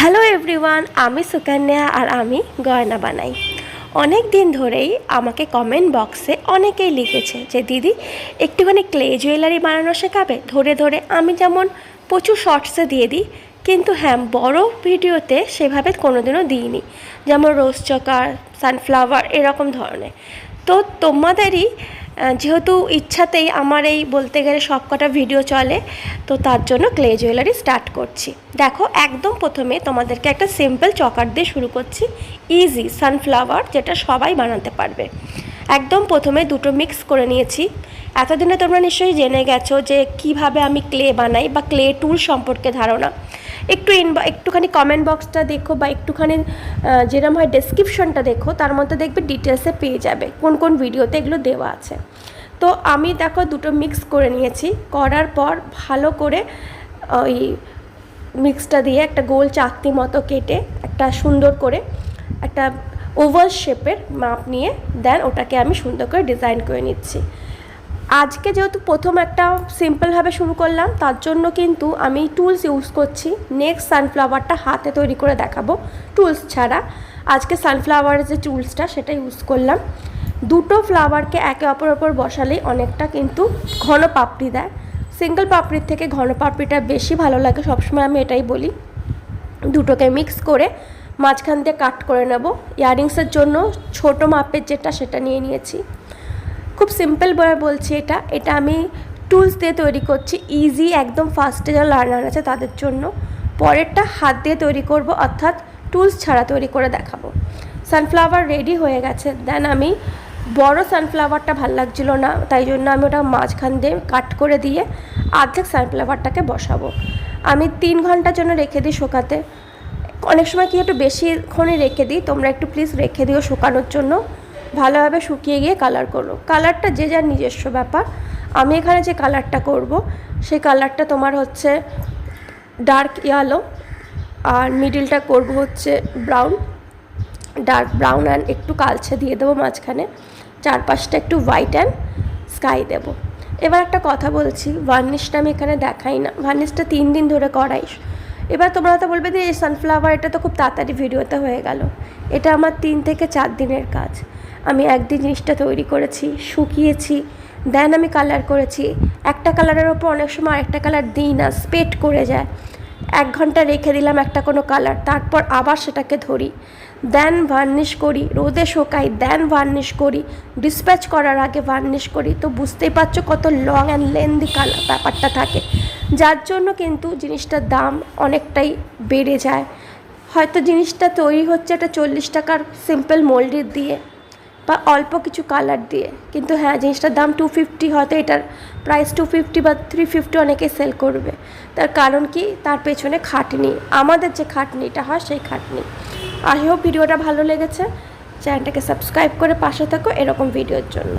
Hello everyone আমি সুকন্যা আর আমি গয়না বানাই। অনেক দিন ধরেই আমাকে কমেন্ট বক্সে অনেকেই লিখেছে যে, দিদি, একটুখানি ক্লে জুয়েলারি বানানো শেখাবে? ধরে ধরে আমি যেমন প্রচুর শর্টসে দিয়ে দিই, কিন্তু হ্যাঁ বড় ভিডিওতে সেভাবে কোনোদিনও দিইনি। যেমন রোজ চকার সানফ্লাওয়ার এরকম ধরনের। তো তোমাদেরই যেহেতু ইচ্ছাতেই আমার এই বলতে গেলে সব কটা ভিডিও চলে, তো তার জন্য ক্লে জুয়েলারি স্টার্ট করছি। দেখো, একদম প্রথমে তোমাদেরকে একটা সিম্পল চকার দিয়ে শুরু করছি। ইজি সানফ্লাওয়ার যেটা সবাই বানাতে পারবে। একদম প্রথমে দুটো মিক্স করে নিয়েছি। এতদিনে তোমরা নিশ্চয়ই জেনে গেছো যে কীভাবে আমি ক্লে বানাই বা ক্লে টুল সম্পর্কে ধারণা। একটু ইনব একটুখানি কমেন্ট বক্সটা দেখো বা একটুখানি যেরম হয় ডেসক্রিপশনটা দেখো, তার মধ্যে দেখবে ডিটেলসে পেয়ে যাবে কোন কোন ভিডিওতে এগুলো দেওয়া আছে। তো আমি দেখো দুটো মিক্স করে নিয়েছি, করার পর ভালো করে ওই মিক্সটা দিয়ে একটা গোল চাকতি মতো কেটে একটা সুন্দর করে একটা ওভাল শেপের মাপ নিয়ে দেন ওটাকে আমি সুন্দর করে ডিজাইন করে নিচ্ছি। আজকে যেহেতু প্রথম একটা সিম্পলভাবে শুরু করলাম, তার জন্য কিন্তু আমি টুলস ইউজ করছি। নেক্সট সানফ্লাওয়ারটা হাতে তৈরি করে দেখাবো। টুলস ছাড়া আজকে সানফ্লাওয়ারের যে টুলসটা সেটা ইউজ করলাম। দুটো ফ্লাওয়ারকে একে অপর ওপর বসালেই অনেকটা কিন্তু ঘন পাপড়ি দেয়। সিঙ্গেল পাপড়ির থেকে ঘন পাপড়িটা বেশি ভালো লাগে, সবসময় আমি এটাই বলি। দুটোকে মিক্স করে মাঝখান দিয়ে কাট করে নেব। ইয়াররিংসের জন্য ছোট মাপের যেটা, সেটা নিয়ে নিয়েছি। খুব সিম্পল বলে বলছি এটা। এটা আমি টুলস দিয়ে তৈরি করছি। ইজি একদম ফার্স্টে যারা লার্নার আছে তাদের জন্য। পরেরটা হাত দিয়ে তৈরি করব, অর্থাৎ টুলস ছাড়া তৈরি করে দেখাবো। সানফ্লাওয়ার রেডি হয়ে গেছে। দেন আমি বড় সানফ্লাওয়ারটা ভালো লাগছিল না, তাই জন্য আমি ওটা মাঝখান দিয়ে কাট করে দিয়ে অর্ধেক সানফ্লাওয়ারটাকে বসাবো। আমি তিন ঘণ্টার জন্য রেখে দিই শোকাতে। অনেক সময় কি একটু বেশিক্ষণই রেখে দিই, তোমরা একটু প্লিজ রেখে দিও শুকানোর জন্য। ভালোভাবে শুকিয়ে গিয়ে কালার করো। কালারটা যে যার নিজস্ব ব্যাপার। আমি এখানে যে কালারটা করব, সেই কালারটা তোমার হচ্ছে ডার্ক ইয়েলো আর মিডিলটা করব হচ্ছে ব্রাউন ডার্ক ব্রাউন অ্যান্ড একটু কালচে দিয়ে দেবো মাঝখানে। চারপাশটা একটু হোয়াইট অ্যান্ড স্কাই দেবো। এবার একটা কথা বলছি ভার্নিশটা আমি এখানে দেখাই না। ভার্নিশটা তিন দিন ধরে করাই এবার তোমরা হয়তো বলবে যে এই সানফ্লাওয়ার এটা তো খুব তাড়াতাড়ি ভিডিওতে হয়ে গেল। এটা আমার তিন থেকে চার দিনের কাজ। আমি একদিন জিনিসটা তৈরি করেছি, শুকিয়েছি দেন আমি কালার করেছি। একটা কালারের ওপর অনেক সময় আরেকটা কালার দিই না স্পেট করে যায়। এক ঘণ্টা রেখে দিলাম একটা কোনো কালার তারপর আবার সেটাকে ধরি। দেন ভার্নিশ করি, রোদে শোকাই দেন ভার্নিশ করি ডিসপ্যাচ করার আগে ভার্নিশ করি। তো বুঝতেই পারছ কত লং অ্যান্ড লেন্দি কালার ব্যাপারটা থাকে। যার জন্য কিন্তু জিনিসটার দাম অনেকটাই বেড়ে যায়। হয়তো জিনিসটা তৈরি হচ্ছে একটা চল্লিশ টাকার সিম্পল মোল্ডের দিয়ে বা অল্প কিছু কালার দিয়ে। কিন্তু হ্যাঁ জিনিসটার দাম টু ফিফটি হয়তো এটার প্রাইস টু ফিফটি বা থ্রি ফিফটি অনেকে সেল করবে। তার কারণ কি? তার পেছনে খাটনি। আমাদের যে খাটনিটা হয় সেই খাটনি। আই হোপ ভিডিওটা ভালো লেগেছে। চ্যানেলটাকে সাবস্ক্রাইব করে পাশে থাকো এরকম ভিডিওর জন্য।